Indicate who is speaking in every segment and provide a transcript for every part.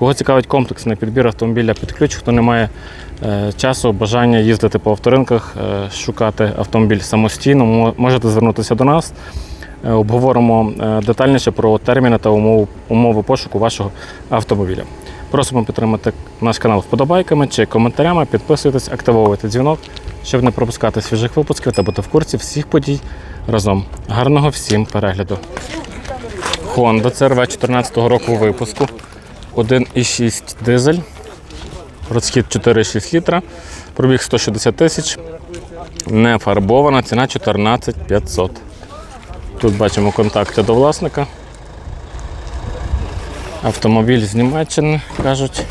Speaker 1: Кого цікавить комплексний підбір автомобіля під ключ, хто не має е, часу, бажання їздити по авторинках, е, шукати автомобіль самостійно, можете звернутися до нас. Е, Обговоримо детальніше про терміни та умови, умови пошуку вашого автомобіля. Просимо підтримати наш канал вподобайками чи коментарями, підписуйтесь, активовуйте дзвінок, щоб не пропускати свіжих випусків та бути в курсі всіх подій разом. Гарного всім перегляду! Honda CRV 2014 року випуску. 1,6 дизель. Розхід 4,6 літра. Пробіг 160 тисяч. Не фарбована. Ціна 14 500. Тут бачимо контакти до власника. Автомобіль з Німеччини, кажуть.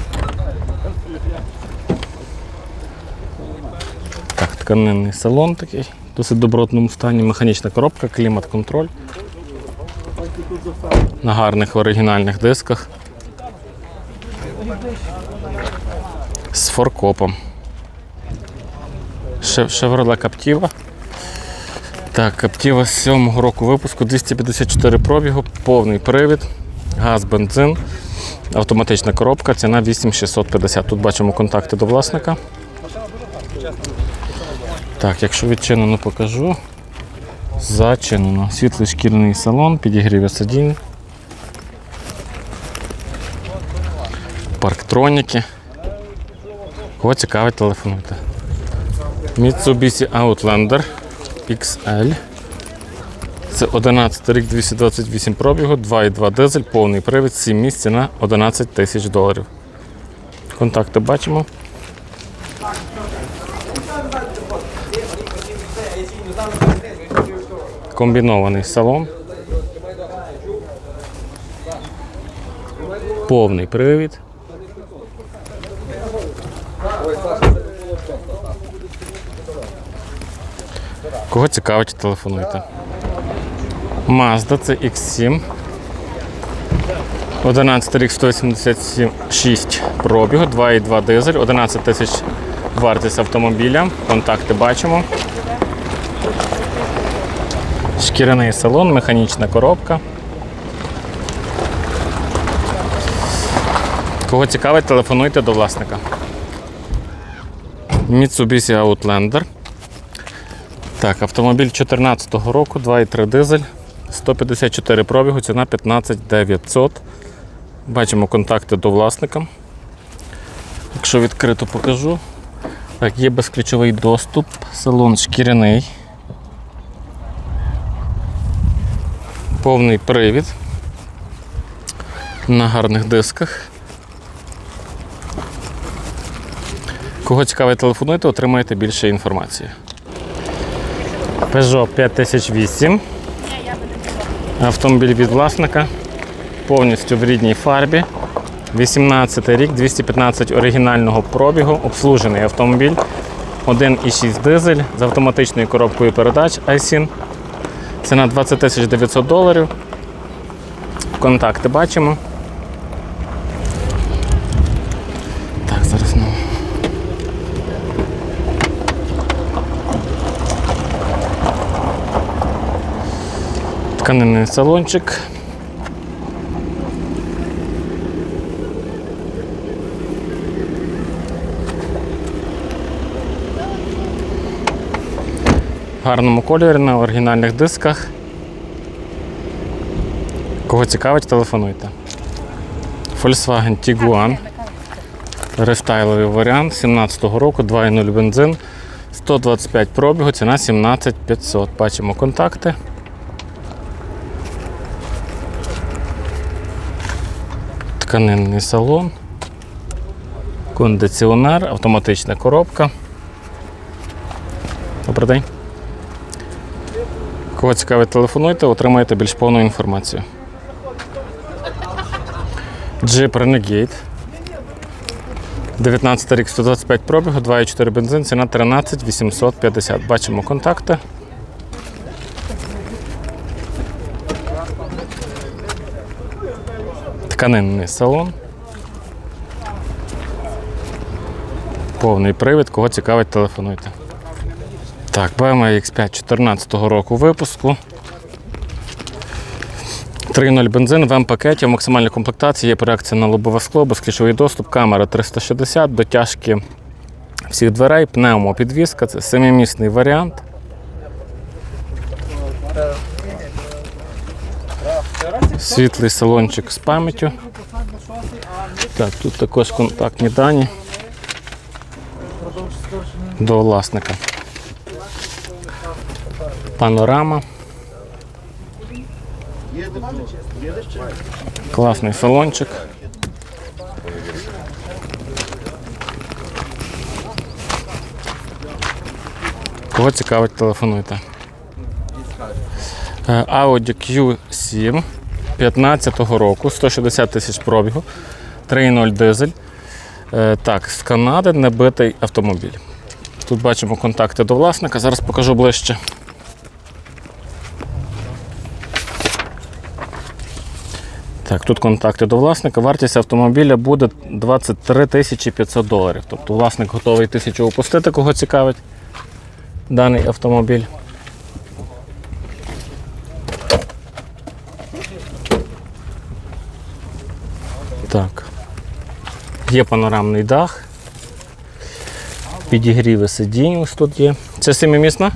Speaker 1: Так, тканинний салон такий. в Досить добротному стані. Механічна коробка, клімат-контроль. На гарних оригінальних дисках. З форкопом. Ше- Chevrolet Captiva. Так, Captiva з 7 року випуску, 254 пробігу, повний привід, газ, бензин, автоматична коробка, ціна 8650. Тут бачимо контакти до власника. Так, якщо відчинено, покажу. Зачинено. Світлий шкіряний салон, підігріве сидінь. Парктроніки. Кого цікавить, телефонуйте. Mitsubishi Outlander XL. Це 11 рік 228 пробігу, 2,2 дизель, повний привід, 7 місць на 11 тисяч доларів. Контакти бачимо. Комбінований салон. Повний привід. Кого цікавить, телефонуйте. Mazda це X7. 11 рік 186 пробігу, 2,2 дизель, 11 тисяч вартість автомобіля. Контакти бачимо. Шкіряний салон, механічна коробка. Кого цікавить, телефонуйте до власника. Mitsubishi Outlander. Так, автомобіль 2014 року, 2,3 дизель, 154 пробігу, ціна 15 900. Бачимо контакти до власника. Якщо відкрито покажу. Так, є безключовий доступ, салон шкіряний. Повний привід. На гарних дисках. Кого цікавить, телефонуйте, отримаєте більше інформації. Peugeot 5008. Автомобіль від власника. Повністю в рідній фарбі. 18 рік, 215 оригінального пробігу, обслужений автомобіль. 1,6 дизель з автоматичною коробкою передач iSIN. Ціна 20 900 доларів. Контакти бачимо. Так, зараз ну. Тканинний салончик. Гарному кольорі на оригінальних дисках. Кого цікавить, телефонуйте. Volkswagen Tiguan. Рестайловий варіант 17-го року, 2.0 бензин, 125 пробігу, ціна 17 500. Бачимо контакти. Тканинний салон, кондиціонер, автоматична коробка. Добрий день. Кого цікавить, телефонуйте, отримаєте більш повну інформацію. Jeep Renegade. 19 рік 125 пробігу, 2,4 бензин, ціна 13 850. Бачимо контакти. Тканинний салон. Повний привід, кого цікавить, телефонуйте. Так, BMW X5 14 року випуску. 3.0 бензин в М-пакеті в максимальній комплектації є проекція на лобове скло, безключовий доступ, камера 360, дотяжки всіх дверей, пневмопідвізка, це семимісний варіант. Світлий салончик з пам'яттю. Так, тут також контактні дані до власника. Панорама. Класний салончик. Кого цікавить, телефонуйте. Е, Audi Q7 15-го року, 160 тисяч пробігу, 3.0 дизель. Е, Так, з Канади небитий автомобіль. Тут бачимо контакти до власника, зараз покажу ближче. Так, тут контакти до власника. Вартість автомобіля буде 23 тисячі 500 доларів. Тобто власник готовий тисячу опустити, кого цікавить даний автомобіль. Так. Є панорамний дах. Підігріви сидінь ось тут є. Це семимісна?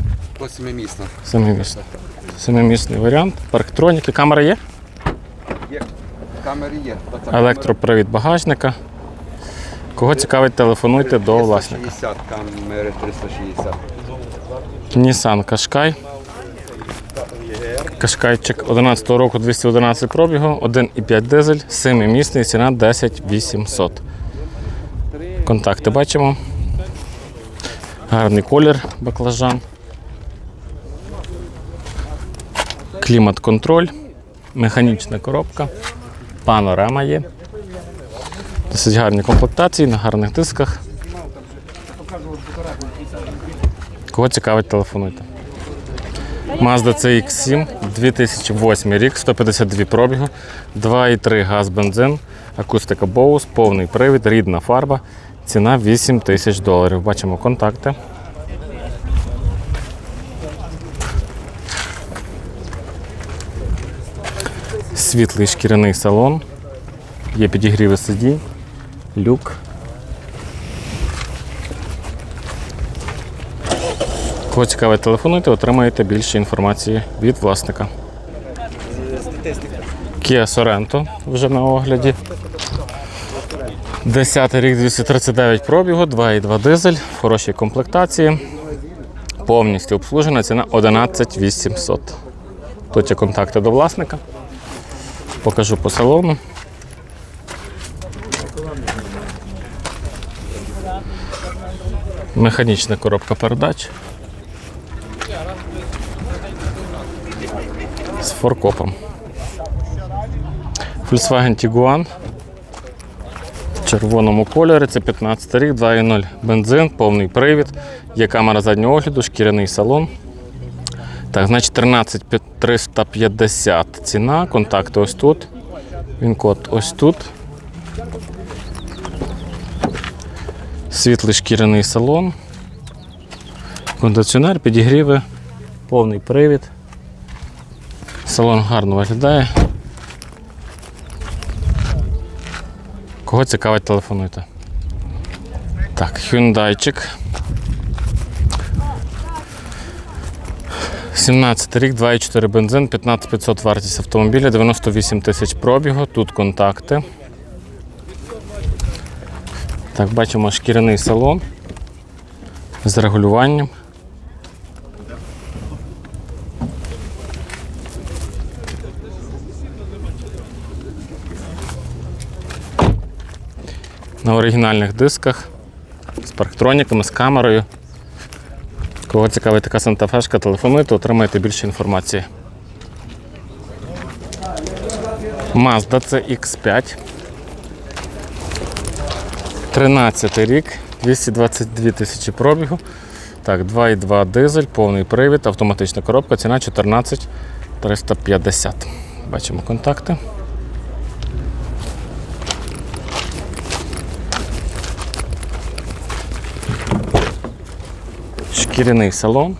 Speaker 2: Семимісна.
Speaker 1: Семимісна. Семимісний варіант. Парктроніки. Камера є?
Speaker 2: Є. Камери є.
Speaker 1: Електропривід багажника. Кого цікавить, телефонуйте до власника.
Speaker 2: 360, камери 360.
Speaker 1: Nissan Qashqai. Кашкайчик 11 року 211 пробігу, 1,5 дизель, 7-місний, ціна 10 800. Контакти бачимо. Гарний колір баклажан. Клімат-контроль, механічна коробка, панорама є. Досить гарні комплектації на гарних дисках. Кого цікавить, телефонуйте. Mazda CX7, 2008 рік, 152 пробігу, 2,3 газ бензин, акустика Bose, повний привід, рідна фарба. Ціна 8 тисяч доларів. Бачимо контакти. Світлий шкіряний салон. Є підігріви сидінь, люк. Кого цікавить, телефонуйте, отримаєте більше інформації від власника. Kia Sorento вже на огляді. 10 рік 239 пробігу, 2,2 дизель, хорошій комплектації. Повністю обслужена ціна 11 800. Тут є контакти до власника. Покажу по салону. Механічна коробка передач. з форкопом. Volkswagen Tiguan червоному кольорі. Це 15 рік, 2.0 бензин, повний привід. Є камера заднього огляду, шкіряний салон. Так, значить 13 350 ціна. Контакти ось тут. Він код ось тут. Світлий шкіряний салон. Кондиціонер, підігріви, повний привід. Салон гарно виглядає. Кого цікавить, телефонуйте. Так, Hyundaiчик. 17 рік, 2,4 бензин, 15500 вартість автомобіля, 98 тисяч пробігу, тут контакти. Так, бачимо шкіряний салон з регулюванням. На оригінальних дисках з парктроніками, з камерою. Кого цікавить така сантафешка, телефонуйте, отримаєте більше інформації. Mazda CX5. 13 рік, 222 тисячі пробігу. Так, 2,2 дизель, повний привід, автоматична коробка, ціна 14 350. Бачимо контакти. Шкіряний салон.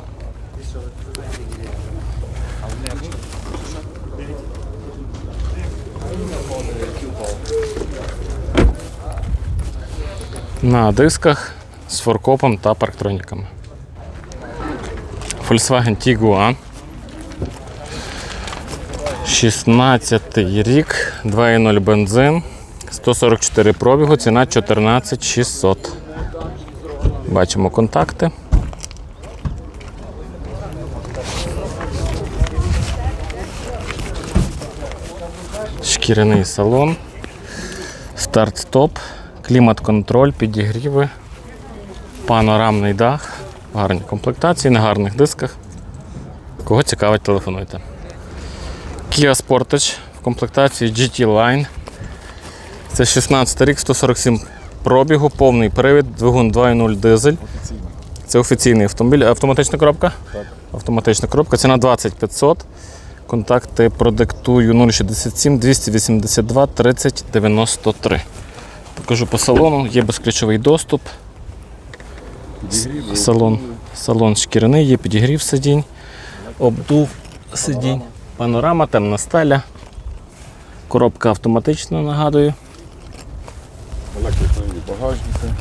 Speaker 1: На дисках з форкопом та парктроніками. Volkswagen Tiguan. 16 рік, 2.0 бензин, 144 пробігу, ціна 14 600. Бачимо контакти. Шкіряний салон, старт-стоп, клімат-контроль, підігріви, панорамний дах, гарні комплектації на гарних дисках. Кого цікавить, телефонуйте. Kia Sportage в комплектації GT Line. Це 16 рік, 147 пробігу, повний привід, двигун 2.0 дизель. Це офіційний автомобіль. Автоматична коробка? Так. Автоматична коробка. Ціна 20 500. Контакти продиктую 067 282 30 93. Покажу по салону. Є безключовий доступ. Салон, салон шкіряний, є підігрів сидінь, обдув сидінь, панорама, темна стеля. Коробка автоматична, нагадую.
Speaker 3: Електропривід багажника.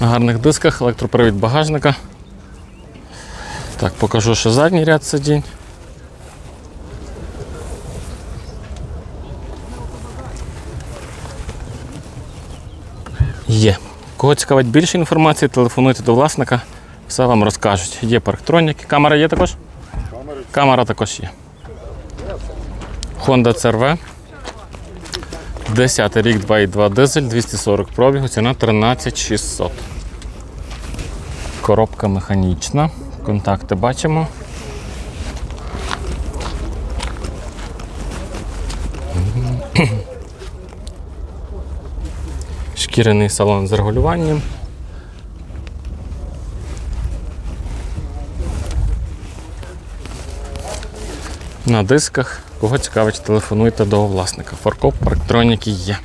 Speaker 1: На гарних дисках, електропривід багажника. Так, покажу ще задній ряд сидінь. Є. Кого цікавить більше інформації, телефонуйте до власника, все вам розкажуть. Є парктроніки. Камера є також? Камера також є. Honda CRV. 10 рік 2,2 дизель, 240 пробігу, ціна 13 600. Коробка механічна. Контакти бачимо. Шкіряний салон з регулюванням. На дисках. Кого цікавить, телефонуйте до власника. Форкоп, парктроніки є.